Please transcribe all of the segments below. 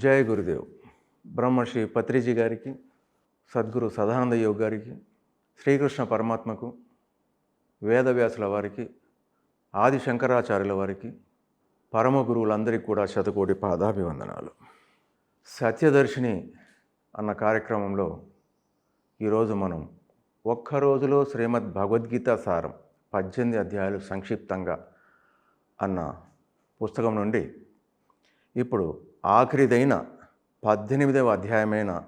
జయ గురుదేవ్ బ్రహ్మశ్రీ పత్రిజీ గారికి సద్గురు సదానంద యోగ్ గారికి శ్రీకృష్ణ పరమాత్మకు వేదవ్యాసుల వారికి ఆది శంకరాచార్యుల వారికి పరమ గురువులందరికీ కూడా శతకోటి పాదాభివందనాలు. సత్యదర్శిని అన్న కార్యక్రమంలో ఈరోజు మనం ఒక్క రోజులో శ్రీమద్ భగవద్గీత సారం పద్దెనిమిది అధ్యాయాలు సంక్షిప్తంగా అన్న పుస్తకం నుండి ఇప్పుడు ఆఖరిదైన పద్దెనిమిదవ అధ్యాయమైన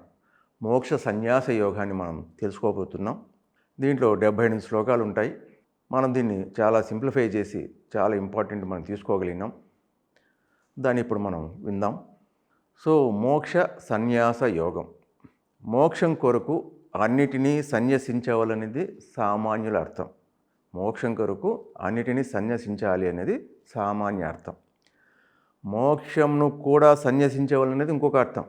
మోక్ష సన్యాస యోగాన్ని మనం తెలుసుకోబోతున్నాం. దీంట్లో డెబ్బై ఎనిమిది శ్లోకాలు ఉంటాయి. మనం దీన్ని చాలా సింప్లిఫై చేసి చాలా ఇంపార్టెంట్ మనం తీసుకోగలిగినాం. దాన్ని ఇప్పుడు మనం విందాం. సో మోక్ష సన్యాస యోగం. మోక్షం కొరకు అన్నిటినీ సన్యసించవాలనేది సామాన్యుల అర్థం. మోక్షం కొరకు అన్నిటినీ సన్యసించాలి అనేది సామాన్య అర్థం. మోక్షంను కూడా సన్యసించవాలనేది ఇంకొక అర్థం.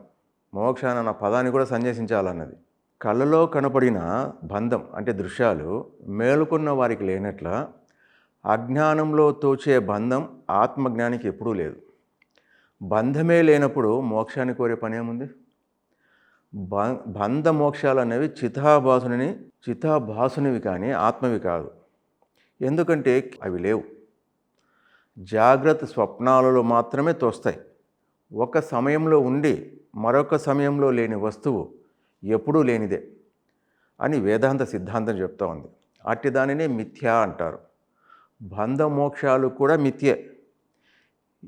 మోక్షాన్ని అన్న పదాన్ని కూడా సన్యసించాలన్నది. కళ్ళలో కనపడిన బంధం అంటే దృశ్యాలు మేలుకున్న వారికి లేనట్ల అజ్ఞానంలో తోచే బంధం ఆత్మజ్ఞానికి ఎప్పుడూ లేదు. బంధమే లేనప్పుడు మోక్షాన్ని కోరే పనేముంది బ బంధ మోక్షాలు అనేవి చితాభాసుని చితాభాసునివి కానీ ఆత్మవి కాదు. ఎందుకంటే అవి లేవు. జాగ్రత్త స్వప్నాలలో మాత్రమే తోస్తాయి. ఒక సమయంలో ఉండి మరొక సమయంలో లేని వస్తువు ఎప్పుడూ లేనిదే అని వేదాంత సిద్ధాంతం చెప్తా ఉంది. అట్టి దానినే మిథ్య అంటారు. బంధమోక్షాలు కూడా మిథ్యే.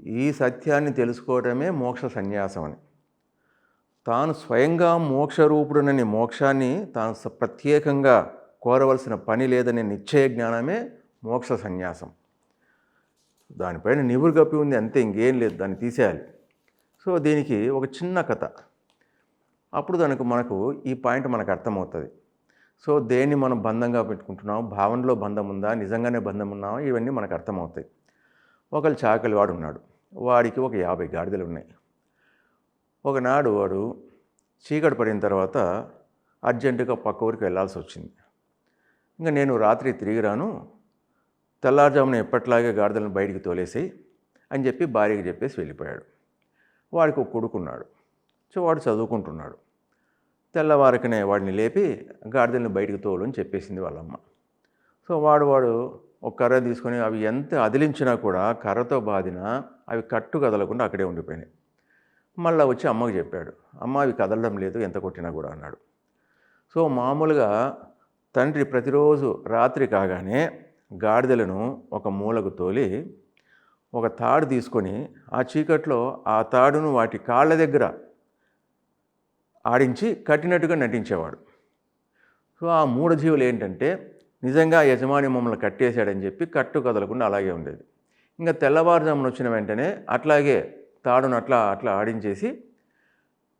ఈ సత్యాన్ని తెలుసుకోవడమే మోక్ష సన్యాసం అని. తాను స్వయంగా మోక్షరూపుడునని మోక్షాన్ని తాను ప్రత్యేకంగా కోరవలసిన పని లేదనే నిశ్చయ జ్ఞానమే మోక్ష సన్యాసం. దానిపైన నివురు కప్పి ఉంది అంతే ఇంకేం లేదు దాన్ని తీసేయాలి. సో దీనికి ఒక చిన్న కథ. అప్పుడు దానికి మనకు ఈ పాయింట్ మనకు అర్థమవుతుంది. సో దేన్ని మనం బంధంగా పెట్టుకుంటున్నాం భావనలో బంధం ఉందా నిజంగానే బంధం ఉన్నామా ఇవన్నీ మనకు అర్థమవుతాయి. ఒకళ్ళు చాకలి వాడు ఉన్నాడు. వాడికి ఒక యాభై గాడిదలు ఉన్నాయి. ఒకనాడు వాడు చీకటి పడిన తర్వాత అర్జెంటుగా పక్క ఊరికి వెళ్ళాల్సి వచ్చింది. ఇంకా నేను రాత్రి తిరిగి రాను తెల్లారుజామున ఎప్పట్లాగే గాడిదలను బయటికి తోలేసి అని చెప్పి భార్యకి చెప్పేసి వెళ్ళిపోయాడు. వాడికి ఒక కొడుకున్నాడు. సో వాడు చదువుకుంటున్నాడు. తెల్లవారికనే వాడిని లేపి గాడిదలను బయటికి తోలు అని చెప్పేసింది వాళ్ళమ్మ. సో వాడు వాడు ఒక కర్ర తీసుకొని అవి ఎంత అదిలించినా కూడా కర్రతో బాదినా అవి కట్టు కదలకుండా అక్కడే ఉండిపోయినాయి. మళ్ళీ వచ్చి అమ్మకి చెప్పాడు. అమ్మ అవి కదలడం లేదు ఎంత కొట్టినా కూడా అన్నాడు. సో మామూలుగా తండ్రి ప్రతిరోజు రాత్రి కాగానే గాడిదలను ఒక మూలకు తోలి ఒక తాడు తీసుకొని ఆ చీకట్లో ఆ తాడును వాటి కాళ్ళ దగ్గర ఆడించి కట్టినట్టుగా నటించేవాడు. సో ఆ మూఢజీవులు ఏంటంటే నిజంగా యజమాని మమ్మల్ని కట్టేశాడని చెప్పి కట్టు కదలకుండా అలాగే ఉండేది. ఇంకా తెల్లవారుజామున వచ్చిన వెంటనే అట్లాగే తాడును అట్లా అట్లా ఆడించేసి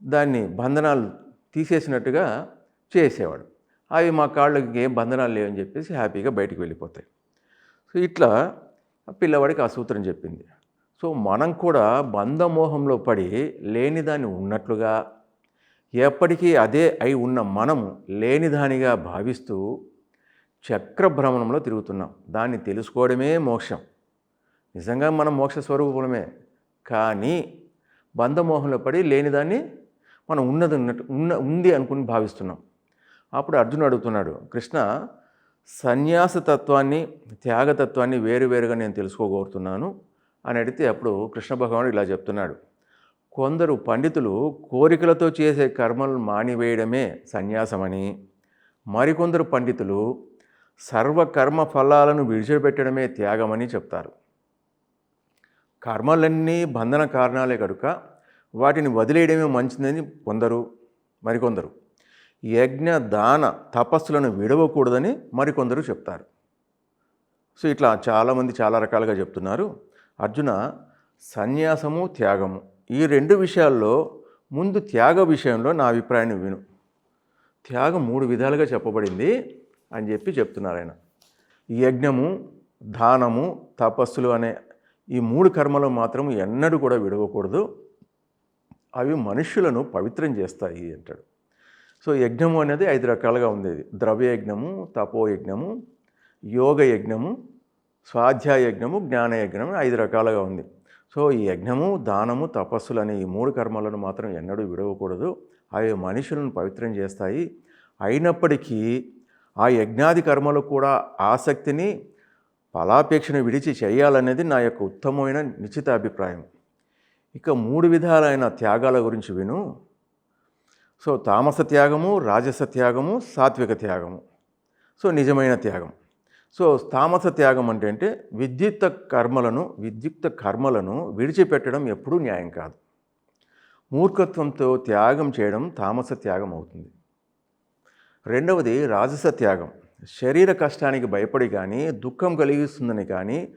దాన్ని బంధనాలు తీసేసినట్టుగా చేసేవాడు. అవి మా కాళ్ళకి ఏం బంధనాలు లేవని చెప్పేసి హ్యాపీగా బయటికి వెళ్ళిపోతాయి. సో ఇట్లా పిల్లవాడికి ఆ సూత్రం చెప్పింది. సో మనం కూడా బంధమోహంలో పడి లేనిదాన్ని ఉన్నట్లుగా ఎప్పటికీ అదే అయి ఉన్న మనము లేనిదానిగా భావిస్తూ చక్రభ్రమణంలో తిరుగుతున్నాం. దాన్ని తెలుసుకోవడమే మోక్షం. నిజంగా మనం మోక్ష స్వరూపమే కానీ బంధమోహంలో పడి లేనిదాన్ని మనం ఉన్నది ఉన్నట్టు ఉన్న ఉంది అనుకుని భావిస్తున్నాం. అప్పుడు అర్జునుడు అడుగుతున్నాడు కృష్ణ సన్యాస తత్వాన్ని త్యాగతత్వాన్ని వేరువేరుగా నేను తెలుసుకోగోరుతున్నాను అని అడిగితే అప్పుడు కృష్ణ భగవానుడు ఇలా చెప్తున్నాడు. కొందరు పండితులు కోరికలతో చేసే కర్మలను మానివేయడమే సన్యాసమని మరికొందరు పండితులు సర్వకర్మ ఫలాలను విడిచిపెట్టడమే త్యాగమని చెప్తారు. కర్మలన్నీ బంధన కారణాలే కనుక వాటిని వదిలేయడమే మంచిదని కొందరు మరికొందరు. యజ్ఞ దాన తపస్సులను విడవకూడదని మరికొందరు చెప్తారు. సో ఇట్లా చాలామంది చాలా రకాలుగా చెప్తున్నారు. అర్జున సన్యాసము త్యాగము. ఈ రెండు విషయాల్లో ముందు త్యాగ విషయంలో నా అభిప్రాయాన్ని విను. త్యాగం మూడు విధాలుగా చెప్పబడింది అని చెప్పి చెప్తున్నారు ఆయన. యజ్ఞము దానము తపస్సులు అనే ఈ మూడు కర్మలు మాత్రం ఎన్నడూ కూడా విడవకూడదు. అవి మనుష్యులను పవిత్రం చేస్తాయి అంటాడు. సో యజ్ఞము అనేది ఐదు రకాలుగా ఉండేది. ద్రవ్యయజ్ఞము తపోయజ్ఞము తపో యజ్ఞము యోగ యజ్ఞము స్వాధ్యాయ యజ్ఞము జ్ఞాన యజ్ఞము ఐదు రకాలుగా ఉంది. సో ఈ యజ్ఞము దానము తపస్సులు అనే ఈ మూడు కర్మలను మాత్రం ఎన్నడూ విడవకూడదు. అవి మనుషులను పవిత్రం చేస్తాయి. అయినప్పటికీ ఆ యజ్ఞాది కర్మలు కూడా ఆసక్తిని ఫలాపేక్షను విడిచి చేయాలనేది నా యొక్క ఉత్తమమైన నిశ్చిత అభిప్రాయం. ఇక మూడు విధాలైన త్యాగాల గురించి విను. సో తామస త్యాగము రాజస త్యాగము సాత్విక త్యాగము. సో నిజమైన త్యాగం. సో తామస త్యాగం అంటే అంటే విద్యుక్త కర్మలను విద్యుక్త కర్మలను విడిచిపెట్టడం ఎప్పుడూ న్యాయం కాదు. మూర్ఖత్వంతో త్యాగం చేయడం తామస త్యాగం అవుతుంది. రెండవది రాజస త్యాగం. శరీర కష్టానికి భయపడి కానీ దుఃఖం కలిగిస్తుందని కానీ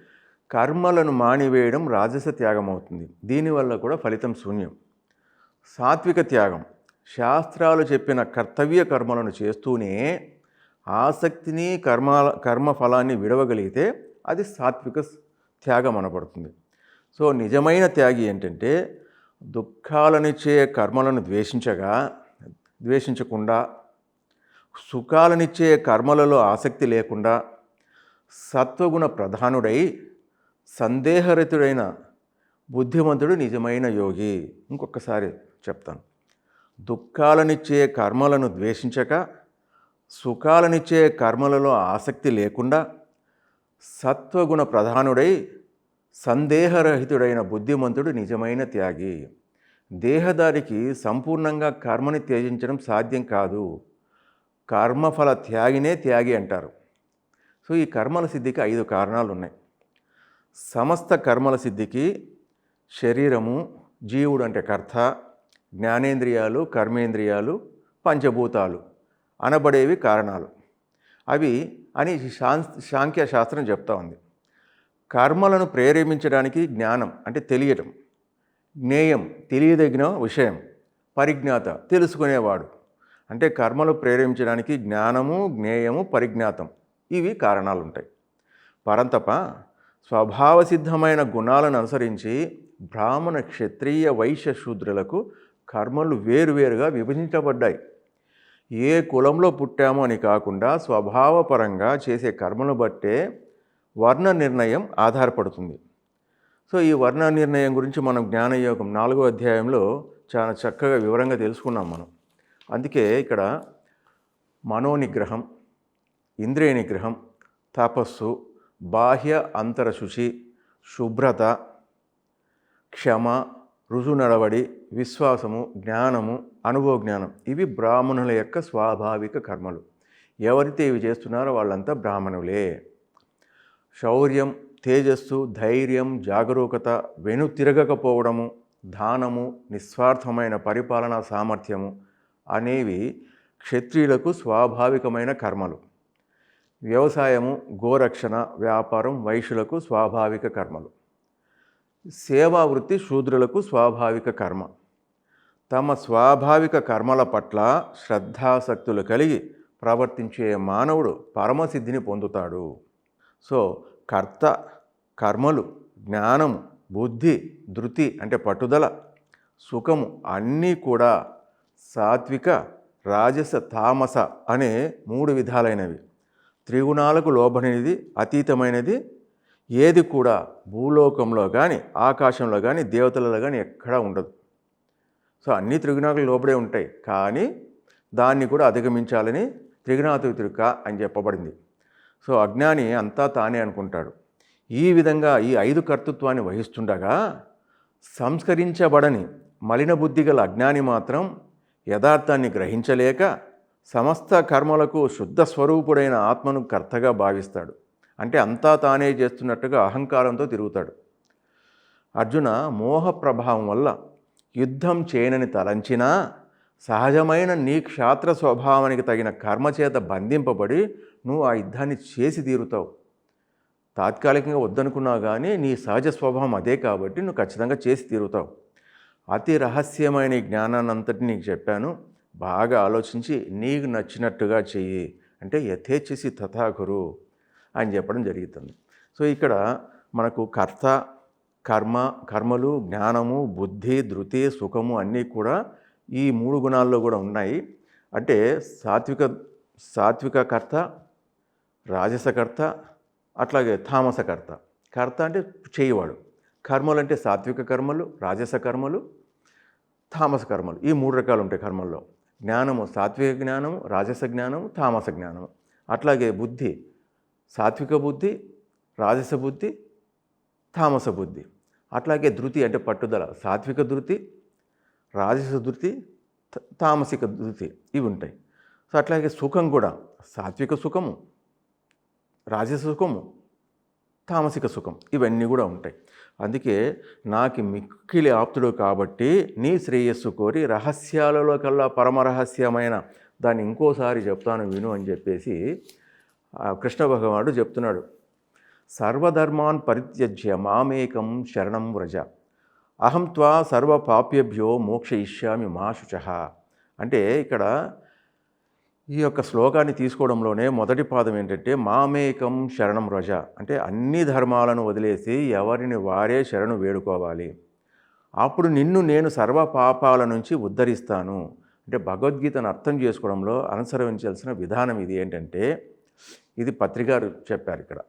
కర్మలను మానివేయడం రాజస త్యాగం అవుతుంది. దీనివల్ల కూడా ఫలితం శూన్యం. సాత్విక త్యాగం. శాస్త్రాలు చెప్పిన కర్తవ్య కర్మలను చేస్తూనే ఆసక్తిని కర్మ కర్మఫలాన్ని విడవగలిగితే అది సాత్విక త్యాగం అనబడుతుంది. సో నిజమైన త్యాగి ఏంటంటే దుఃఖాలనిచ్చే కర్మలను ద్వేషించగా ద్వేషించకుండా సుఖాలనిచ్చే కర్మలలో ఆసక్తి లేకుండా సత్వగుణ ప్రధానుడై సందేహరతుడైన బుద్ధిమంతుడు నిజమైన యోగి. ఇంకొకసారి చెప్తాను. దుఃఖాలనిచ్చే కర్మలను ద్వేషించక సుఖాలనిచ్చే కర్మలలో ఆసక్తి లేకుండా సత్వగుణ ప్రధానుడై సందేహరహితుడైన బుద్ధిమంతుడు నిజమైన త్యాగి. దేహదారికి సంపూర్ణంగా కర్మని త్యజించడం సాధ్యం కాదు. కర్మఫల త్యాగినే త్యాగి అంటారు. సో ఈ కర్మల సిద్ధికి ఐదు కారణాలు ఉన్నాయి సమస్త కర్మల సిద్ధికి శరీరము జీవుడు అంటే కర్త జ్ఞానేంద్రియాలు కర్మేంద్రియాలు పంచభూతాలు అనబడేవి కారణాలు. అవి అని శాం సాంఖ్య శాస్త్రం చెప్తా ఉంది. కర్మలను ప్రేరేపించడానికి జ్ఞానం అంటే తెలియటం జ్ఞేయం తెలియదగిన విషయం పరిజ్ఞాత తెలుసుకునేవాడు. అంటే కర్మలు ప్రేరేపించడానికి జ్ఞానము జ్ఞేయము పరిజ్ఞాతం ఇవి కారణాలు ఉంటాయి పరంతప స్వభావసిద్ధమైన గుణాలను అనుసరించి బ్రాహ్మణ క్షత్రియ వైశ్య శూద్రులకు కర్మలు వేరువేరుగా విభజించబడ్డాయి. ఏ కులంలో పుట్టామో అని కాకుండా స్వభావపరంగా చేసే కర్మను బట్టే వర్ణ నిర్ణయం ఆధారపడుతుంది. సో ఈ వర్ణ నిర్ణయం గురించి మనం జ్ఞానయోగం నాలుగో అధ్యాయంలో చాలా చక్కగా వివరంగా తెలుసుకున్నాం మనం. అందుకే ఇక్కడ మనోనిగ్రహం ఇంద్రియ నిగ్రహం తపస్సు బాహ్య అంతర శుచి శుభ్రత క్షమ రుజు నడవడి విశ్వాసము జ్ఞానము అనుభవ జ్ఞానం ఇవి బ్రాహ్మణుల యొక్క స్వాభావిక కర్మలు. ఎవరైతే ఇవి చేస్తున్నారో వాళ్ళంతా బ్రాహ్మణులే. శౌర్యం తేజస్సు ధైర్యం జాగరూకత వెను తిరగకపోవడము దానము నిస్వార్థమైన పరిపాలనా సామర్థ్యము అనేవి క్షత్రియులకు స్వాభావికమైన కర్మలు. వ్యవసాయము గోరక్షణ వ్యాపారం వైశ్యులకు స్వాభావిక కర్మలు. సేవా వృత్తి శూద్రులకు స్వాభావిక కర్మ. తమ స్వాభావిక కర్మల పట్ల శ్రద్ధాసక్తులు కలిగి ప్రవర్తించే మానవుడు పరమసిద్ధిని పొందుతాడు. సో కర్త కర్మలు జ్ఞానము బుద్ధి ధృతి అంటే పట్టుదల సుఖము అన్నీ కూడా సాత్విక రాజస తామస అనే మూడు విధాలైనవి. త్రిగుణాలకు లోబడినది అతీతమైనది ఏది కూడా భూలోకంలో కానీ ఆకాశంలో కానీ దేవతలలో కానీ ఎక్కడా ఉండదు. సో అన్ని త్రిగుణాలకు లోపడే ఉంటాయి. కానీ దాన్ని కూడా అధిగమించాలని త్రిగుణాతీతుడిక అని చెప్పబడింది. సో అజ్ఞాని అంతా తానే అనుకుంటాడు. ఈ విధంగా ఈ ఐదు కర్తృత్వాన్ని వహిస్తుండగా సంస్కరించబడని మలిన బుద్ధి గల అజ్ఞాని మాత్రం యథార్థాన్ని గ్రహించలేక సమస్త కర్మలకు శుద్ధ స్వరూపుడైన ఆత్మను కర్తగా భావిస్తాడు. అంటే అంతా తానే చేస్తున్నట్టుగా అహంకారంతో తిరుగుతాడు. అర్జున మోహ ప్రభావం వల్ల యుద్ధం చేయనని తలంచినా సహజమైన నీ క్షాత్ర స్వభావానికి తగిన కర్మచేత బంధింపబడి నువ్వు ఆ యుద్ధాన్ని చేసి తీరుతావు. తాత్కాలికంగా వద్దనుకున్నావు కానీ నీ సహజ స్వభావం అదే కాబట్టి నువ్వు ఖచ్చితంగా చేసి తీరుతావు. అతి రహస్యమైన జ్ఞానాన్ని అంతటి నీకు చెప్పాను. బాగా ఆలోచించి నీకు నచ్చినట్టుగా చెయ్యి. అంటే యథేచ్ఛసి తథాగురు అని చెప్పడం జరుగుతుంది. సో ఇక్కడ మనకు కర్త కర్మ కర్మలు జ్ఞానము బుద్ధి ధృతి సుఖము అన్నీ కూడా ఈ మూడు గుణాల్లో కూడా ఉన్నాయి. అంటే సాత్విక సాత్విక కర్త రాజసకర్త అట్లాగే తామసకర్త కర్త అంటే చేయవాడు. కర్మలు అంటే సాత్విక కర్మలు రాజస కర్మలు తామస కర్మలు. ఈ మూడు రకాలు ఉంటాయి కర్మల్లో. జ్ఞానము సాత్విక జ్ఞానము రాజస జ్ఞానము తామస జ్ఞానము. అట్లాగే బుద్ధి. సాత్విక బుద్ధి రాజస బుద్ధి తామస బుద్ధి. అట్లాగే ధృతి అంటే పట్టుదల సాత్విక ధృతి రాజస ధృతి త- తామసిక ధృతి ఇవి ఉంటాయి. సో అట్లాగే సుఖం కూడా సాత్విక సుఖము రాజస సుఖము తామసిక సుఖం ఇవన్నీ కూడా ఉంటాయి. అందుకే నాకు మిక్కిలి ఆప్తుడు కాబట్టి నీ శ్రేయస్సు కోరి రహస్యాలలో కల్లా పరమరహస్యమైన దాన్ని ఇంకోసారి చెప్తాను విను అని చెప్పేసి కృష్ణ భగవానుడు చెప్తున్నాడు సర్వధర్మాన్ పరిత్యజ్య మామేకం శరణం వ్రజ. అహం త్వా సర్వ పాప్యభ్యో మోక్షయిష్యామి మా శుచ. అంటే ఇక్కడ ఈ యొక్క శ్లోకాన్ని తీసుకోవడంలోనే మొదటి పాదం ఏంటంటే మామేకం శరణం రజ అంటే అన్ని ధర్మాలను వదిలేసి ఎవరిని వారే శరణు వేడుకోవాలి. అప్పుడు నిన్ను నేను సర్వ పాపాల నుంచి ఉద్ధరిస్తాను. అంటే భగవద్గీతను అర్థం చేసుకోవడంలో అనుసరించాల్సిన విధానం ఇది ఏంటంటే ఇది పత్రికారు చెప్పారు ఇక్కడ.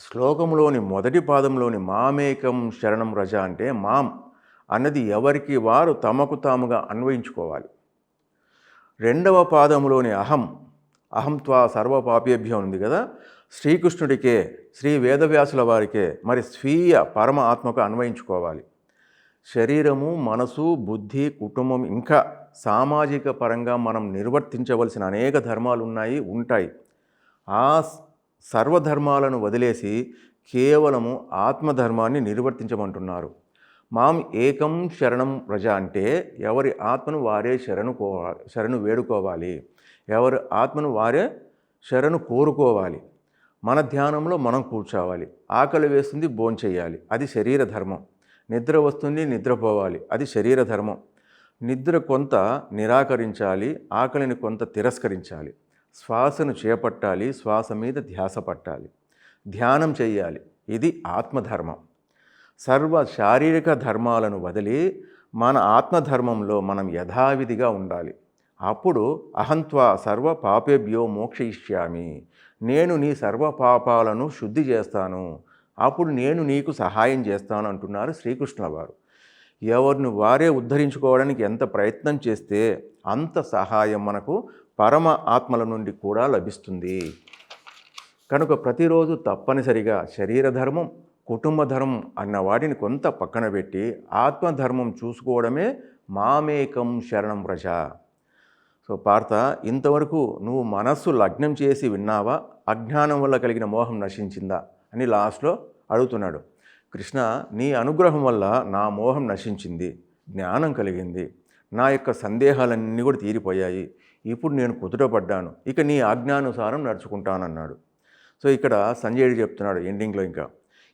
శ్లోకంలోని మొదటి పాదంలోని మామేకం శరణం రజ అంటే మాం అన్నది ఎవరికి వారు తమకు తాముగా అన్వయించుకోవాలి. రెండవ పాదములోని అహం అహం త్వా సర్వపాప్యభ్యం ఉంది కదా శ్రీకృష్ణుడికే శ్రీ వేదవ్యాసుల వారికే మరి స్వీయ పరమ ఆత్మకు అన్వయించుకోవాలి. శరీరము మనసు బుద్ధి కుటుంబం ఇంకా సామాజిక పరంగా మనం నిర్వర్తించవలసిన అనేక ధర్మాలు ఉన్నాయి ఉంటాయి. ఆ సర్వధర్మాలను వదిలేసి కేవలము ఆత్మధర్మాన్ని నిర్వర్తించమంటున్నారు. మాం ఏకం శరణం ప్రజ అంటే ఎవరి ఆత్మను వారే శరణు కో శరణు వేడుకోవాలి. ఎవరి ఆత్మను వారే శరణు కోరుకోవాలి. మన ధ్యానంలో మనం కూర్చోవాలి. ఆకలి వేస్తుంది భోంచేయాలి అది శరీర ధర్మం. నిద్ర వస్తుంది నిద్రపోవాలి. అది శరీర ధర్మం. నిద్ర కొంత నిరాకరించాలి. ఆకలిని కొంత తిరస్కరించాలి. శ్వాసను చేపట్టాలి శ్వాస మీద ధ్యాస పట్టాలి ధ్యానం చేయాలి. ఇది ఆత్మధర్మం. సర్వ శారీరక ధర్మాలను వదిలి మన ఆత్మధర్మంలో మనం యథావిధిగా ఉండాలి. అప్పుడు అహంత్వా సర్వ పాపేభ్యో మోక్షయిష్యామి. నేను నీ సర్వ పాపాలను శుద్ధి చేస్తాను. అప్పుడు నేను నీకు సహాయం చేస్తాను అంటున్నారు శ్రీకృష్ణుల వారు ఎవరిని వారే ఉద్ధరించుకోవడానికి ఎంత ప్రయత్నం చేస్తే అంత సహాయం మనకు పరమ ఆత్మల నుండి కూడా లభిస్తుంది. కనుక ప్రతిరోజు తప్పనిసరిగా శరీర ధర్మం కుటుంబ ధర్మం అన్న వాటిని కొంత పక్కన పెట్టి ఆత్మధర్మం చూసుకోవడమే మామేకం శరణం ప్రజ సో పార్త ఇంతవరకు నువ్వు మనస్సు లగ్నం చేసి విన్నావా? అజ్ఞానం వల్ల కలిగిన మోహం నశించిందా? అని లాస్ట్లో అడుగుతున్నాడు. కృష్ణ నీ అనుగ్రహం వల్ల నా మోహం నశించింది జ్ఞానం కలిగింది నా యొక్క సందేహాలన్నీ కూడా తీరిపోయాయి. ఇప్పుడు నేను కుదుటపడ్డాను ఇక నీ ఆజ్ఞానుసారం నడుచుకుంటానన్నాడు. సో ఇక్కడ సంజయుడు చెప్తున్నాడు ఎండింగ్లో ఇంకా.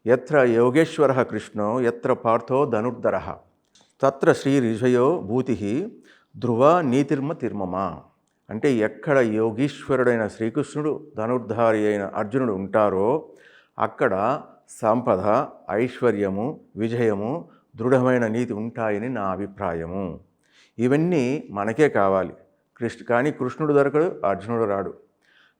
ఎత్ర యోగేశ్వర కృష్ణో ఎత్ర పార్థో ధనుర్ధర. తత్ర శ్రీ రిషయో భూతి ధ్రువ నీతిర్మ తిర్మమా. అంటే ఎక్కడ యోగీశ్వరుడైన శ్రీకృష్ణుడు ధనుర్ధారి అయిన అర్జునుడు ఉంటారో అక్కడ సంపద ఐశ్వర్యము విజయము దృఢమైన నీతి ఉంటాయని నా అభిప్రాయము. ఇవన్నీ మనకే కావాలి. కృష్ణ కానీ కృష్ణుడు దొరకడు అర్జునుడు రాడు.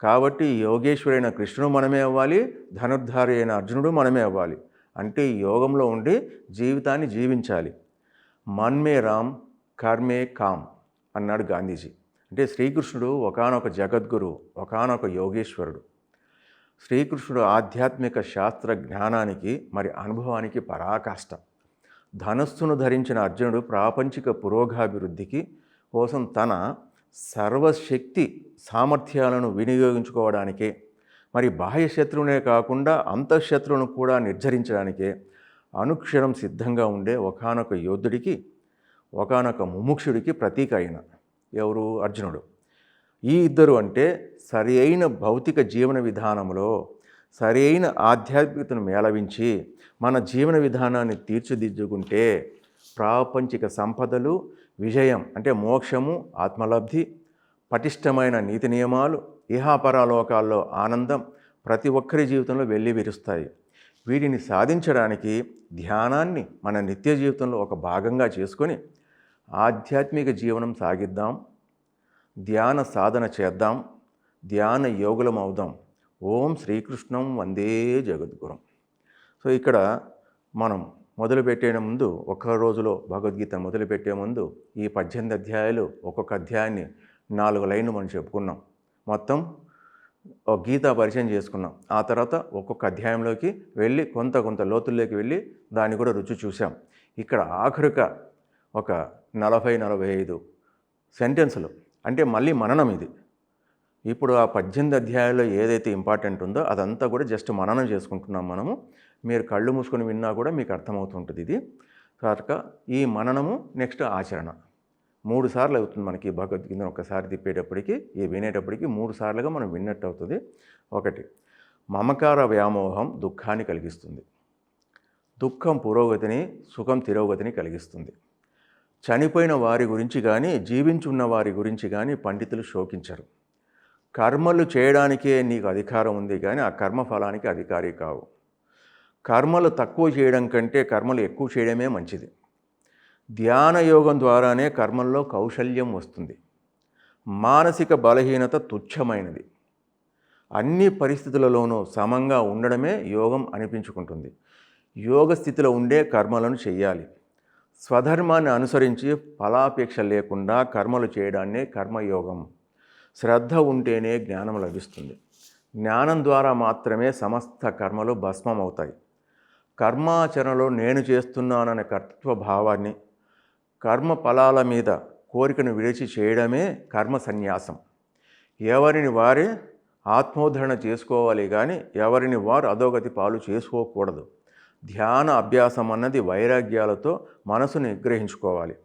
కాబట్టి యోగేశ్వరైన కృష్ణుడు మనమే అవ్వాలి ధనుర్ధారి అయిన అర్జునుడు మనమే అవ్వాలి. అంటే యోగంలో ఉండి జీవితాన్ని జీవించాలి. మన్మే రామ్ కర్మే కామ్ అన్నాడు గాంధీజీ. అంటే శ్రీకృష్ణుడు ఒకానొక జగద్గురు ఒకానొక యోగేశ్వరుడు. శ్రీకృష్ణుడు ఆధ్యాత్మిక శాస్త్ర జ్ఞానానికి మరి అనుభవానికి పరాకాష్ట. ధనస్సును ధరించిన అర్జునుడు ప్రాపంచిక పురోగాభివృద్ధికి కోసం తన సర్వశక్తి సామర్థ్యాలను వినియోగించుకోవడానికే మరి బాహ్య శత్రువునే కాకుండా అంతఃశత్రువును కూడా నిర్జరించడానికే అనుక్షణం సిద్ధంగా ఉండే ఒకనొక యోధుడికి ఒకనొక ముముక్షుడికి ప్రతీక అయిన ఎవరు? అర్జునుడు. ఈ ఇద్దరు అంటే సరి అయిన భౌతిక జీవన విధానంలో సరి అయిన ఆధ్యాత్మికతను మేళవించి మన జీవన విధానాన్ని తీర్చిదిద్దుకుంటే ప్రాపంచిక సంపదలు విజయం అంటే మోక్షము ఆత్మలబ్ధి పటిష్టమైన నీతి నియమాలు ఇహాపరాలోకాల్లో ఆనందం ప్రతి ఒక్కరి జీవితంలో వెళ్ళి విరుస్తాయి. వీటిని సాధించడానికి ధ్యానాన్ని మన నిత్య జీవితంలో ఒక భాగంగా చేసుకొని ఆధ్యాత్మిక జీవనం సాగిద్దాం. ధ్యాన సాధన చేద్దాం. ధ్యాన యోగులం అవుదాం. ఓం శ్రీకృష్ణం వందే జగద్గురం. సో ఇక్కడ మనం మొదలుపెట్టే ముందు ఒక్క రోజులో భగవద్గీత మొదలుపెట్టే ముందు ఈ పద్దెనిమిది అధ్యాయాలు ఒక్కొక్క అధ్యాయాన్ని నాలుగు లైన్లు మనం చెప్పుకున్నాం. మొత్తం ఒక గీత పరిచయం చేసుకున్నాం. ఆ తర్వాత ఒక్కొక్క అధ్యాయంలోకి వెళ్ళి కొంత కొంత లోతుల్లోకి వెళ్ళి దాన్ని కూడా రుచి చూసాం ఇక్కడ ఆఖరిక ఒక నలభై నలభై ఐదు సెంటెన్సులు. అంటే మళ్ళీ మననం ఇది. ఇప్పుడు ఆ పద్దెనిమిది అధ్యాయాల్లో ఏదైతే ఇంపార్టెంట్ ఉందో అదంతా కూడా జస్ట్ మననం చేసుకుంటున్నాం మనము. మీరు కళ్ళు మూసుకొని విన్నా కూడా మీకు అర్థమవుతుంటుంది ఇది. కనుక ఈ మననము నెక్స్ట్ ఆచరణ. మూడు సార్లు అవుతుంది మనకి భగవద్గీతను ఒకసారి తిప్పేటప్పటికి ఈ వినేటప్పటికి మూడు సార్లుగా మనం విన్నట్టు అవుతుంది. ఒకటి మమకార వ్యామోహం దుఃఖాన్ని కలిగిస్తుంది. దుఃఖం పురోగతిని సుఖం తిరోగతిని కలిగిస్తుంది. చనిపోయిన వారి గురించి కానీ జీవించున్న వారి గురించి కానీ పండితులు శోకించరు. కర్మలు చేయడానికే నీకు అధికారం ఉంది కానీ ఆ కర్మ ఫలానికి అధికారి కావు. కర్మలు తక్కువ చేయడం కంటే కర్మలు ఎక్కువ చేయడమే మంచిది. ధ్యాన యోగం ద్వారానే కర్మల్లో కౌశల్యం వస్తుంది. మానసిక బలహీనత తుచ్చమైనది. అన్ని పరిస్థితులలోనూ సమంగా ఉండడమే యోగం అనిపించుకుంటుంది. యోగ స్థితిలో ఉండే కర్మలను చేయాలి స్వధర్మాన్ని అనుసరించి ఫలాపేక్ష లేకుండా కర్మలు చేయడాన్నే కర్మయోగం. శ్రద్ధ ఉంటేనే జ్ఞానం లభిస్తుంది. జ్ఞానం ద్వారా మాత్రమే సమస్త కర్మలు భస్మం అవుతాయి కర్మాచరణలో నేను చేస్తున్నాననే కర్తృత్వ భావాన్ని కర్మ ఫలాల మీద కోరికను విడిచి చేయడమే కర్మ సన్యాసం. ఎవరిని వారే ఆత్మోద్ధరణ చేసుకోవాలి కానీ ఎవరిని వారు అధోగతి పాలు చేసుకోకూడదు. ధ్యాన అభ్యాసం అన్నది వైరాగ్యాలతో మనసును నిగ్రహించుకోవాలి.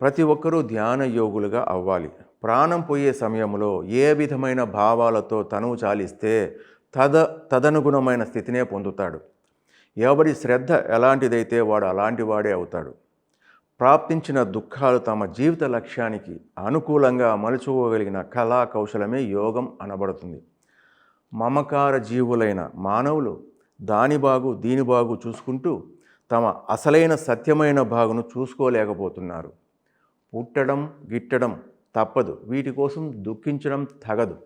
ప్రతి ఒక్కరూ ధ్యాన యోగులుగా అవ్వాలి. ప్రాణం పోయే సమయంలో ఏ విధమైన భావాలతో తనువు చాలిస్తే తద తదనుగుణమైన స్థితినే పొందుతాడు. ఎవడి శ్రద్ధ ఎలాంటిదైతే వాడు అలాంటి వాడే అవుతాడు. ప్రాప్తించిన దుఃఖాలు తమ జీవిత లక్ష్యానికి అనుకూలంగా మలుచుకోగలిగిన కళా కౌశలమే యోగం అనబడుతుంది. మమకార జీవులైన మానవులు దాని బాగు దీని బాగు చూసుకుంటూ తమ అసలైన సత్యమైన బాగును చూసుకోలేకపోతున్నారు. పుట్టడం గిట్టడం తప్పదు. వీటి కోసం దుఃఖించడం తగదు.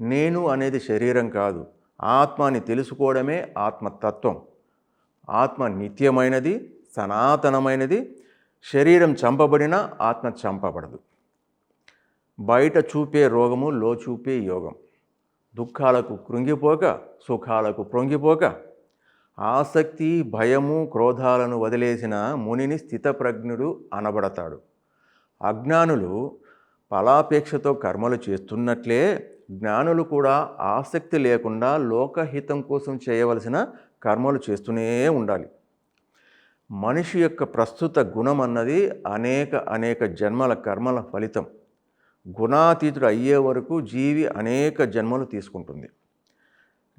నేను అనేది శరీరం కాదు. ఆత్మని తెలుసుకోవడమే ఆత్మతత్వం. ఆత్మ నిత్యమైనది సనాతనమైనది. శరీరం చంపబడినా ఆత్మ చంపబడదు. బయట చూపే రోగము లో చూపే యోగం. దుఃఖాలకు కృంగిపోక సుఖాలకు ప్రొంగిపోక ఆసక్తి భయము క్రోధాలను వదిలేసిన మునిని స్థితప్రజ్ఞుడు అనబడతాడు. అజ్ఞానులు ఫలాపేక్షతో కర్మలు చేస్తున్నట్లే జ్ఞానులు కూడా ఆసక్తి లేకుండా లోకహితం కోసం చేయవలసిన కర్మలు చేస్తూనే ఉండాలి. మనిషి యొక్క ప్రస్తుత గుణం అన్నది అనేక అనేక జన్మల కర్మల ఫలితం. గుణాతీతుడు అయ్యే వరకు జీవి అనేక జన్మలు తీసుకుంటుంది.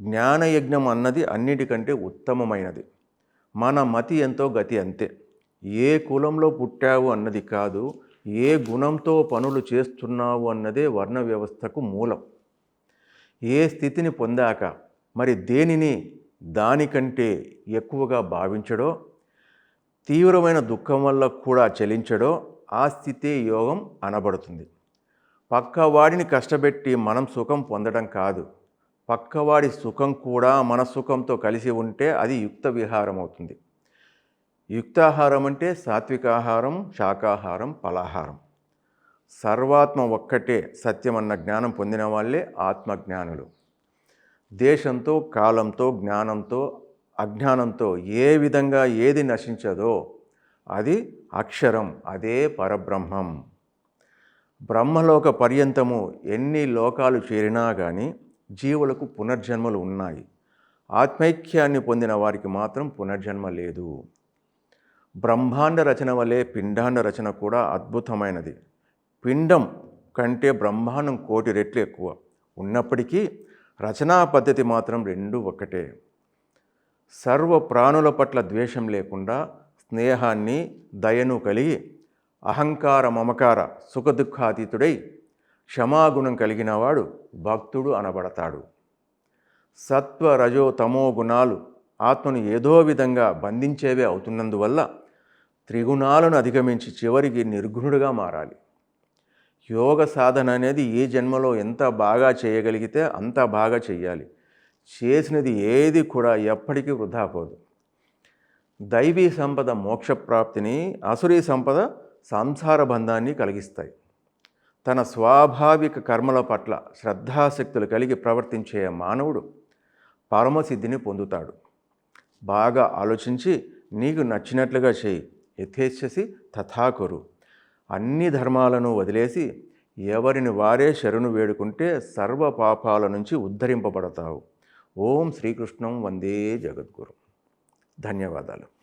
జ్ఞానయజ్ఞం అన్నది అన్నిటికంటే ఉత్తమమైనది. మన మతి ఎంతో గతి అంతే. ఏ కులంలో పుట్టావు అన్నది కాదు ఏ గుణంతో పనులు చేస్తున్నావు అన్నదే వర్ణ వ్యవస్థకు మూలం. ఏ స్థితిని పొందాక మరి దేనిని దానికంటే ఎక్కువగా భావించడో తీవ్రమైన దుఃఖం వల్ల కూడా చలించడో ఆ స్థితే యోగం అనబడుతుంది. పక్కవాడిని కష్టపెట్టి మనం సుఖం పొందడం కాదు. పక్కవాడి సుఖం కూడా మన సుఖంతో కలిసి ఉంటే అది యుక్త విహారం అవుతుంది. యుక్తాహారం అంటే సాత్వికాహారం శాకాహారం ఫలాహారం. సర్వాత్మ ఒక్కటే సత్యమన్న జ్ఞానం పొందిన వాళ్ళే ఆత్మజ్ఞానులు. దేశంతో కాలంతో జ్ఞానంతో అజ్ఞానంతో ఏ విధంగా ఏది నశించదో అది అక్షరం అదే పరబ్రహ్మం. బ్రహ్మలోక పర్యంతము ఎన్ని లోకాలు చేరినా కానీ జీవులకు పునర్జన్మలు ఉన్నాయి. ఆత్మైక్యాన్ని పొందిన వారికి మాత్రం పునర్జన్మ లేదు. బ్రహ్మాండ రచన వలె పిండాండ రచన కూడా అద్భుతమైనది. పిండం కంటే బ్రహ్మాండం కోటి రెట్లు ఎక్కువ. ఉన్నప్పటికీ రచనా పద్ధతి మాత్రం రెండు ఒకటే సర్వ ప్రాణుల పట్ల ద్వేషం లేకుండా స్నేహాన్ని దయను కలిగి అహంకార మమకార సుఖదుఖాతీతుడై క్షమాగుణం కలిగినవాడు భక్తుడు అనబడతాడు. సత్వ రజో తమో గుణాలు ఆత్మను ఏదో విధంగా బంధించేవే అవుతున్నందువల్ల త్రిగుణాలను అధిగమించి చివరికి నిర్గుణుడుగా మారాలి. యోగ సాధన అనేది ఏ జన్మలో ఎంత బాగా చేయగలిగితే అంత బాగా చేయాలి చేసినది ఏది కూడా ఎప్పటికీ వృధా పోదు. దైవీ సంపద మోక్షప్రాప్తిని అసురీ సంపద సంసార బంధాన్ని కలిగిస్తాయి. తన స్వాభావిక కర్మల పట్ల శ్రద్ధాశక్తులు కలిగి ప్రవర్తించే మానవుడు పరమసిద్ధిని పొందుతాడు. బాగా ఆలోచించి నీకు నచ్చినట్లుగా చేయి యథేచ్ఛసి తథాకురు అన్ని ధర్మాలను వదిలేసి ఎవరిని వారే శరణు వేడుకుంటే సర్వ పాపాల నుంచి ఉద్ధరింపబడతావు. ఓం శ్రీకృష్ణం వందే జగద్గురు. ధన్యవాదాలు.